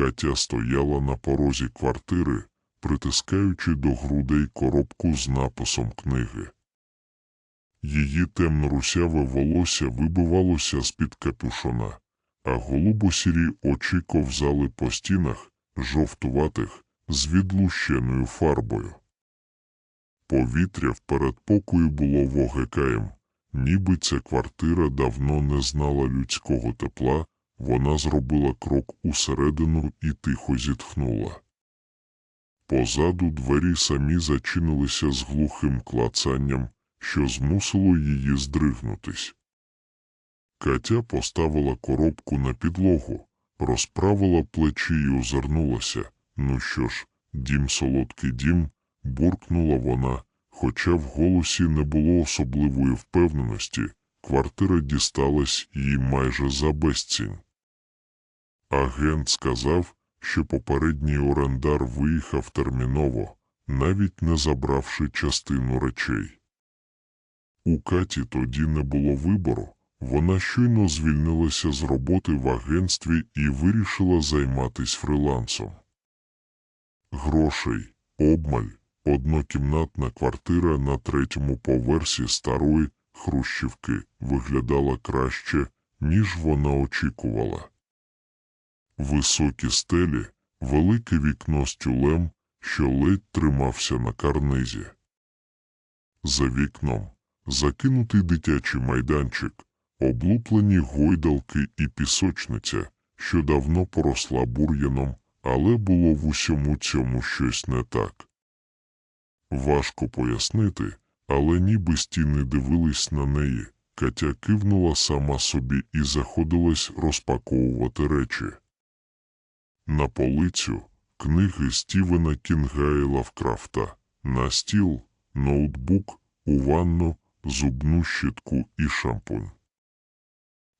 Катя стояла на порозі квартири, притискаючи до грудей коробку з написом книги. Її темно-русяве волосся вибивалося з-під капюшона, а голубо-сірі очі ковзали по стінах, жовтуватих, з відлущеною фарбою. Повітря в передпокої було вогекаєм, ніби ця квартира давно не знала людського тепла, вона зробила крок усередину і тихо зітхнула. Позаду двері самі зачинилися з глухим клацанням, що змусило її здригнутись. Катя поставила коробку на підлогу, розправила плечі і озирнулася. Ну що ж, дім солодкий дім, буркнула вона, хоча в голосі не було особливої впевненості, квартира дісталась їй майже за безцінь. Агент сказав, що попередній орендар виїхав терміново, навіть не забравши частину речей. У Каті тоді не було вибору, вона щойно звільнилася з роботи в агентстві і вирішила займатись фрилансом. Грошей, обмаль, однокімнатна квартира на третьому поверсі старої Хрущівки виглядала краще, ніж вона очікувала. Високі стелі, велике вікно з тюлем, що ледь тримався на карнизі. За вікном закинутий дитячий майданчик, облуплені гойдалки і пісочниця, що давно поросла бур'яном, але було в усьому цьому щось не так. Важко пояснити, але ніби стіни дивились на неї, Катя кивнула сама собі і заходилась розпаковувати речі. На полицю книги Стівена Кінга і Лавкрафта, на стіл, ноутбук, у ванну, зубну щітку і шампунь.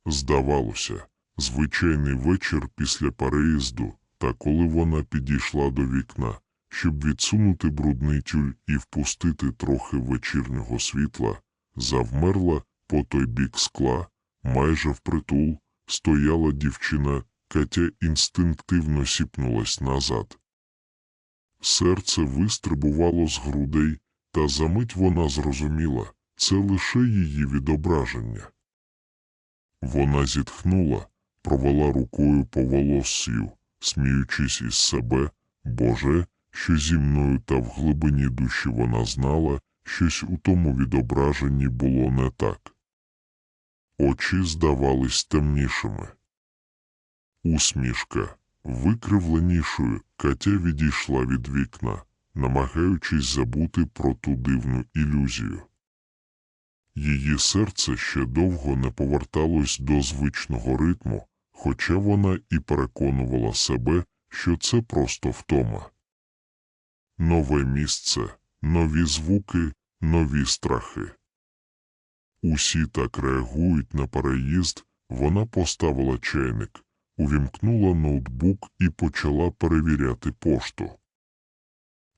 Здавалося, звичайний вечір після переїзду, та коли вона підійшла до вікна, щоб відсунути брудний тюль і впустити трохи вечірнього світла, завмерла по той бік скла, майже впритул, стояла дівчина, Катя інстинктивно сіпнулась назад. Серце вистрибувало з грудей, та за мить вона зрозуміла це лише її відображення. Вона зітхнула, провела рукою по волоссю, сміючись із себе, Боже, що зі мною та в глибині душі вона знала, щось у тому відображенні було не так. Очі здавались темнішими. Усмішка, викривленішою, Катя відійшла від вікна, намагаючись забути про ту дивну ілюзію. Її серце ще довго не поверталось до звичного ритму, хоча вона і переконувала себе, що це просто втома. Нове місце, нові звуки, нові страхи. Усі так реагують на переїзд, вона поставила чайник, увімкнула ноутбук і почала перевіряти пошту.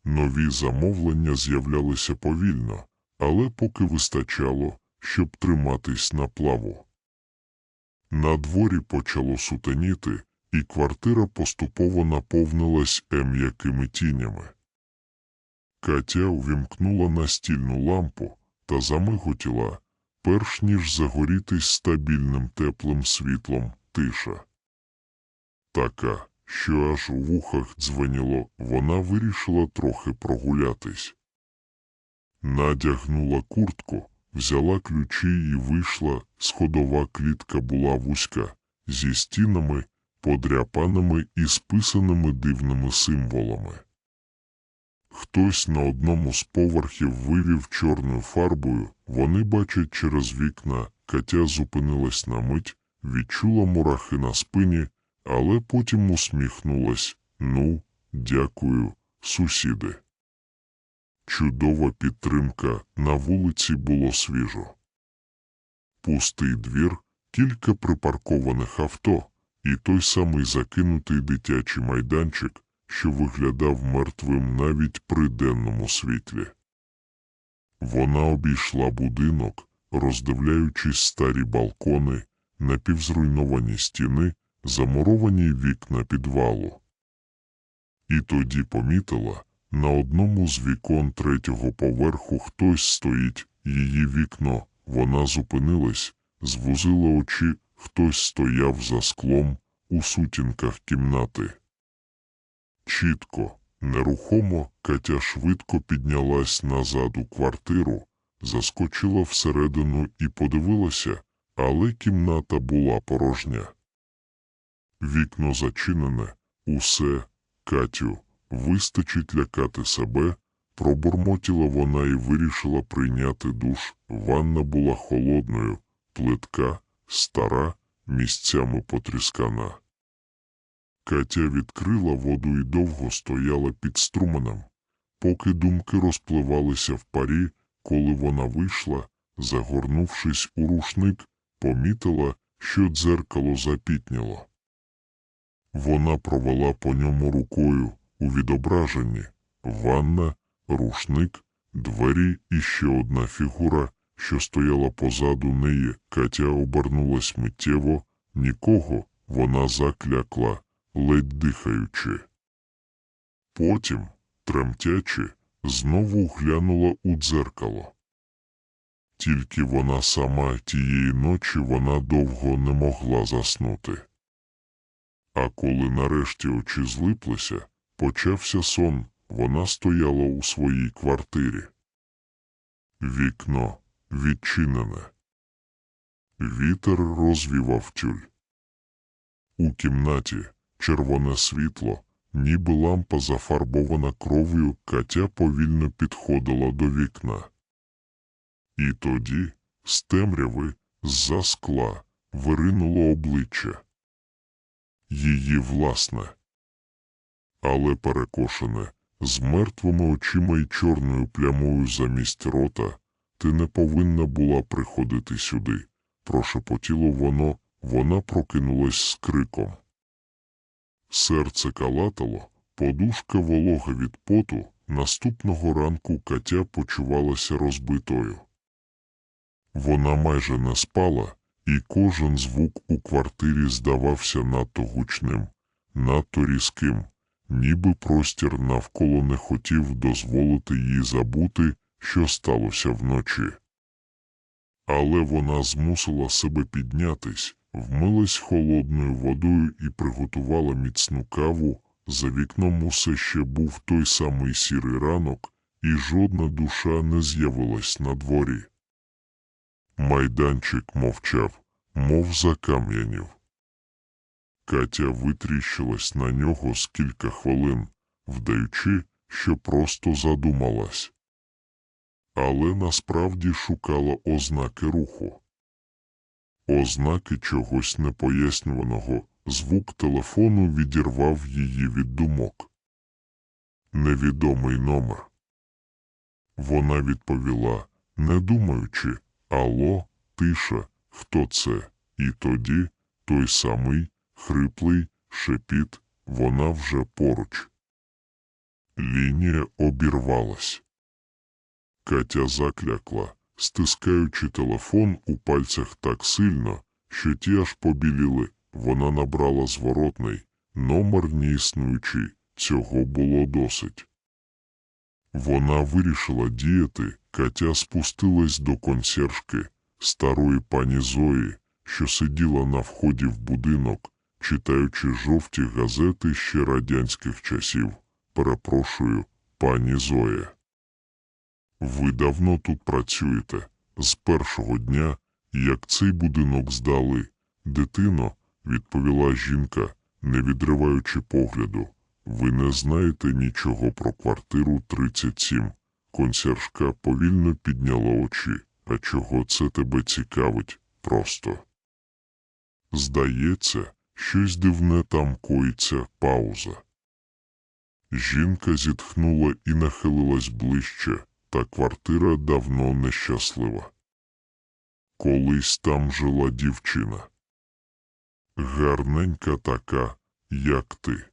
Нові замовлення з'являлися повільно, але поки вистачало, щоб триматись на плаву. На дворі почало сутеніти, і квартира поступово наповнилась м'якими тінями. Катя увімкнула настільну лампу та замиготіла, перш ніж загорітись стабільним теплим світлом тиша. Така, що аж у вухах дзвеніло, вона вирішила трохи прогулятись. Надягнула куртку, взяла ключі і вийшла, сходова клітка була вузька, зі стінами, подряпаними і списаними дивними символами. Хтось на одному з поверхів вивів чорною фарбою, вони бачать через вікна, Катя зупинилась на мить, відчула мурахи на спині, але потім усміхнулась. Ну, дякую, сусіди. Чудова підтримка на вулиці було свіжо. Пустий двір, кілька припаркованих авто, і той самий закинутий дитячий майданчик, що виглядав мертвим навіть при денному світлі. Вона обійшла будинок, роздивляючись старі балкони, напівзруйновані стіни, замуровані вікна підвалу. І тоді помітила, на одному з вікон третього поверху хтось стоїть, її вікно, вона зупинилась, звузила очі, хтось стояв за склом у сутінках кімнати. Чітко, нерухомо, Катя швидко піднялась назад у квартиру, заскочила всередину і подивилася, але кімната була порожня. Вікно зачинене, усе, Катю, вистачить лякати себе, пробурмотіла вона і вирішила прийняти душ. Ванна була холодною, плитка, стара, місцями потріскана. Катя відкрила воду і довго стояла під струменем, поки думки розпливалися в парі, коли вона вийшла, загорнувшись у рушник, помітила, що дзеркало запітніло. Вона провела по ньому рукою у відображенні ванна, рушник, двері і ще одна фігура, що стояла позаду неї. Катя обернулась миттєво, нікого вона заклякла, ледь дихаючи. Потім, тремтячи, знову глянула у дзеркало. Тільки вона сама тієї ночі вона довго не могла заснути. А коли нарешті очі злиплися, почався сон, вона стояла у своїй квартирі. Вікно відчинене. Вітер розвівав тюль. У кімнаті червоне світло, ніби лампа зафарбована кров'ю, Катя повільно підходила до вікна. І тоді, з темряви, з-за скла, виринуло обличчя. Її власне. Але перекошене, з мертвими очима й чорною плямою замість рота, ти не повинна була приходити сюди. Прошепотіло воно, вона прокинулась з криком. Серце калатало, подушка волога від поту, наступного ранку Катя почувалася розбитою. Вона майже не спала, і кожен звук у квартирі здавався надто гучним, надто різким, ніби простір навколо не хотів дозволити їй забути, що сталося вночі. Але вона змусила себе піднятись, вмилась холодною водою і приготувала міцну каву. За вікном усе ще був той самий сірий ранок, і жодна душа не з'явилась на дворі. Майданчик мовчав, мов закам'янів. Катя витріщилась на нього з кілька хвилин, вдаючи, що просто задумалась. Але насправді шукала ознаки руху. Ознаки чогось непояснюваного, звук телефону відірвав її від думок. Невідомий номер. Вона відповіла, не думаючи, Алло, тиша, хто це? І тоді той самий хриплий шепіт, вона вже поруч. Лінія обірвалась. Катя заклякла, стискаючи телефон у пальцях так сильно, що ті аж побіліли. Вона набрала зворотний, номер неіснуючий, цього було досить. Вона вирішила діяти, Катя спустилась до консьержки, старої пані Зої, що сиділа на вході в будинок, читаючи жовті газети ще радянських часів. Перепрошую, пані Зоя. Ви давно тут працюєте, з першого дня, як цей будинок здали. Дитино, відповіла жінка, не відриваючи погляду. Ви не знаєте нічого про квартиру 37. Консьержка повільно підняла очі. А чого це тебе цікавить просто? Здається, щось дивне там коїться пауза. Жінка зітхнула і нахилилась ближче, та квартира давно нещаслива. Колись там жила дівчина. Гарненька така, як ти.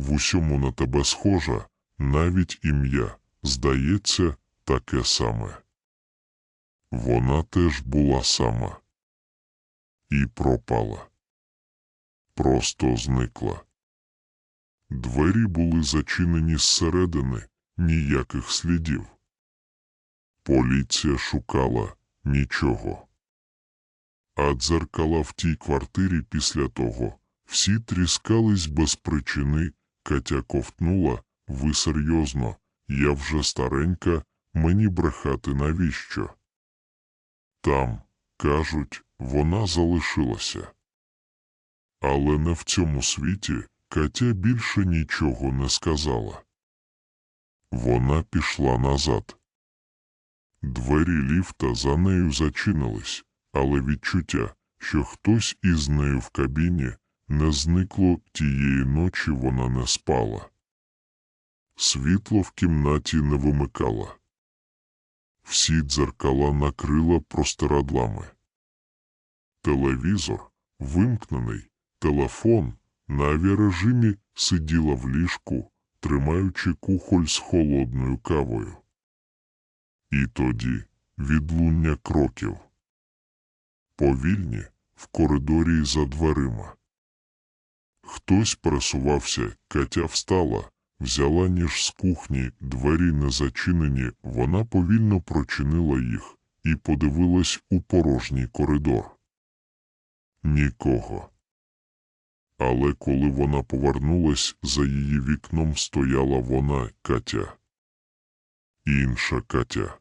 В усьому на тебе схожа, навіть ім'я, здається, таке саме. Вона теж була сама і пропала. Просто зникла. Двері були зачинені зсередини, ніяких слідів. Поліція шукала нічого. А дзеркала в тій квартирі після того всі тріскались без причини. Катя ковтнула, ви серйозно, я вже старенька, мені брехати навіщо? Там, кажуть, вона залишилася. Але не в цьому світі Катя більше нічого не сказала. Вона пішла назад. Двері ліфта за нею зачинились, але відчуття, що хтось із нею в кабіні, не зникло тієї ночі вона не спала. Світло в кімнаті не вимикала. Всі дзеркала накрила простирадлами. Телевізор вимкнений, телефон на авіарежимі сиділа в ліжку, тримаючи кухоль з холодною кавою. І тоді відлуння кроків. Повільні в коридорі за дверима. Хтось пересувався, Катя встала, взяла ніж з кухні, двері не зачинені, вона повільно прочинила їх і подивилась у порожній коридор. Нікого. Але коли вона повернулась, за її вікном стояла вона, Катя. Інша Катя.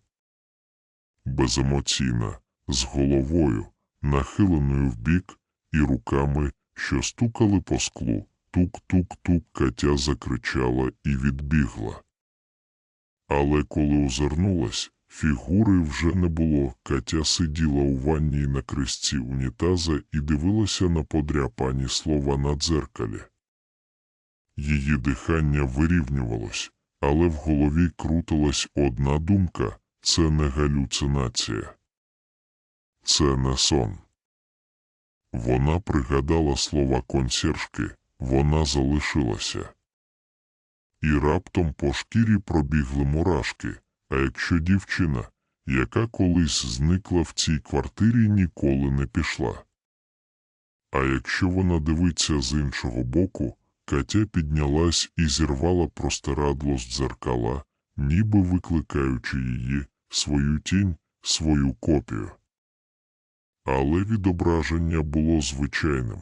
Беземоційна, з головою, нахиленою вбік і руками, що стукали по склу. Тук-тук-тук Катя закричала і відбігла. Але коли озирнулась, фігури вже не було. Катя сиділа у ванній на кресці унітаза і дивилася на подряпані слова на дзеркалі. Її дихання вирівнювалось, але в голові крутилась одна думка це не галюцинація. Це не сон. Вона пригадала слова консьержки, вона залишилася. І раптом по шкірі пробігли мурашки, а якщо дівчина, яка колись зникла в цій квартирі, ніколи не пішла. А якщо вона дивиться з іншого боку, Катя піднялась і зірвала простирадло з дзеркала, ніби викликаючи її, свою тінь, свою копію. Але відображення було звичайним.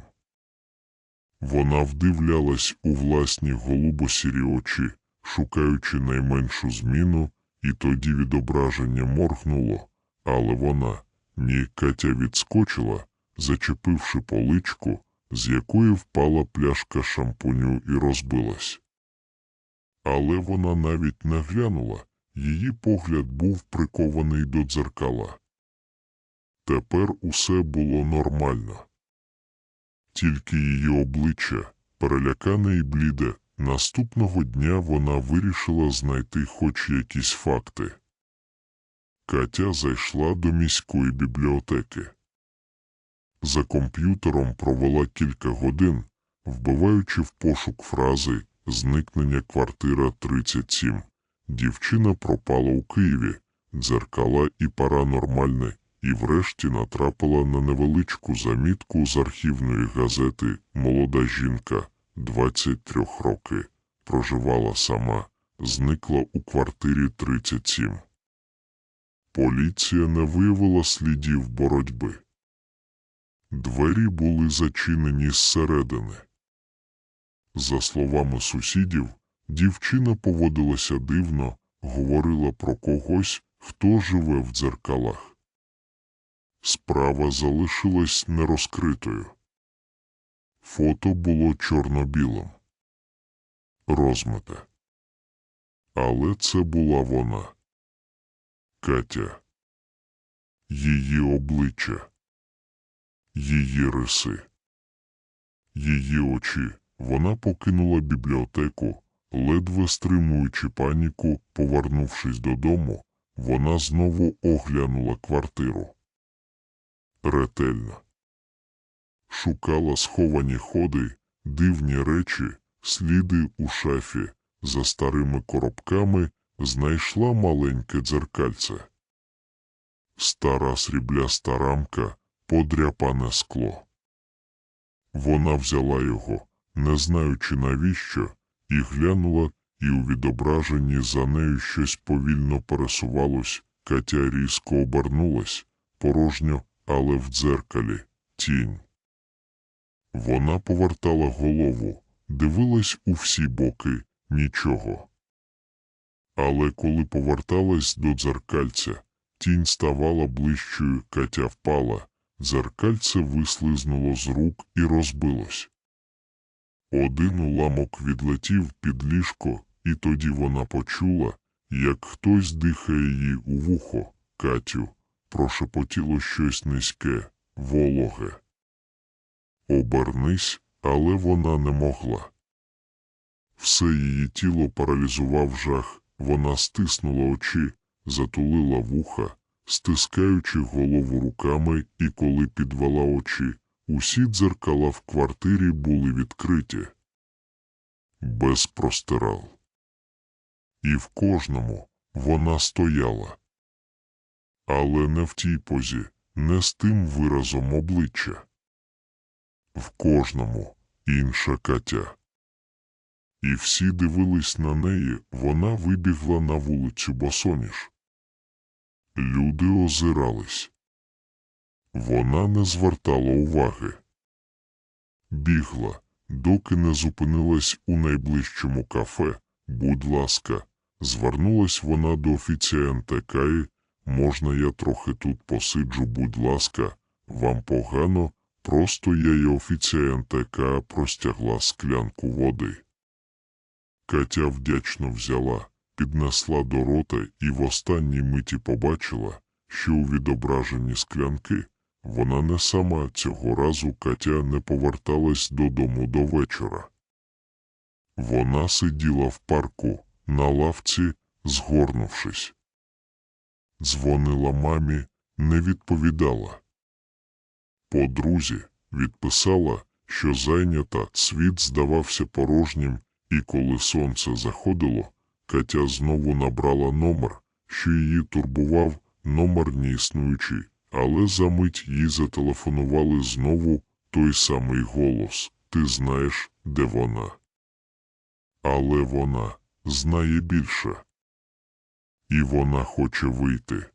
Вона вдивлялась у власні голубосірі очі, шукаючи найменшу зміну, і тоді відображення моргнуло, але вона, ні Катя відскочила, зачепивши поличку, з якої впала пляшка шампуню і розбилась. Але вона навіть не глянула, її погляд був прикований до дзеркала. Тепер усе було нормально. Тільки її обличчя, перелякане і бліде, наступного дня вона вирішила знайти хоч якісь факти. Катя зайшла до міської бібліотеки. За комп'ютером провела кілька годин, вбиваючи в пошук фрази Зникнення квартира 37. Дівчина пропала у Києві, дзеркала і паранормальне, і врешті натрапила на невеличку замітку з архівної газети Молода жінка 23 роки. Проживала сама, зникла у квартирі 37. Поліція не виявила слідів боротьби. Двері були зачинені зсередини. За словами сусідів, дівчина поводилася дивно, говорила про когось, хто живе в дзеркалах. Справа залишилась нерозкритою. Фото було чорно-білим. Розмите. Але це була вона. Катя. Її обличчя. Її риси. Її очі. Вона покинула бібліотеку, ледве стримуючи паніку, повернувшись додому, вона знову оглянула квартиру. Ретельно. Шукала сховані ходи, дивні речі, сліди у шафі, за старими коробками знайшла маленьке дзеркальце. Стара срібляста рамка, подряпане скло. Вона взяла його, не знаючи навіщо, і глянула, і у відображенні за нею щось повільно пересувалось. Катя різко обернулась, порожньо, але в дзеркалі тінь. Вона повертала голову, дивилась у всі боки, нічого. Але коли поверталась до дзеркальця, тінь ставала ближчою, Катя впала, дзеркальце вислизнуло з рук і розбилось. Один уламок відлетів під ліжко, і тоді вона почула, як хтось дихає їй у вухо, Катю, прошепотіло щось низьке, вологе. Обернись, але вона не могла. Все її тіло паралізував жах, вона стиснула очі, затулила вуха, стискаючи голову руками, і коли підвела очі, усі дзеркала в квартирі були відкриті. Без простирал. І в кожному вона стояла. Але не в тій позі, не з тим виразом обличчя. В кожному інша Катя. І всі дивились на неї, вона вибігла на вулицю босоніж. Люди озирались. Вона не звертала уваги. Бігла, доки не зупинилась у найближчому кафе. Будь ласка, звернулась вона до офіціанта Каї. Можна я трохи тут посиджу, будь ласка, вам погано, просто я є офіціанта Кая простягла склянку води. Катя вдячно взяла, піднесла до рота і в останній миті побачила, що у відображенні склянки вона не сама цього разу Катя не поверталась додому до вечора. Вона сиділа в парку, на лавці, згорнувшись. Дзвонила мамі, не відповідала. Подрузі відписала, що зайнята, світ здавався порожнім, і коли сонце заходило, Катя знову набрала номер, що її турбував, номер неіснуючий, але за мить їй зателефонували знову той самий голос Ти знаєш, де вона. Але вона знає більше. І вона хоче вийти.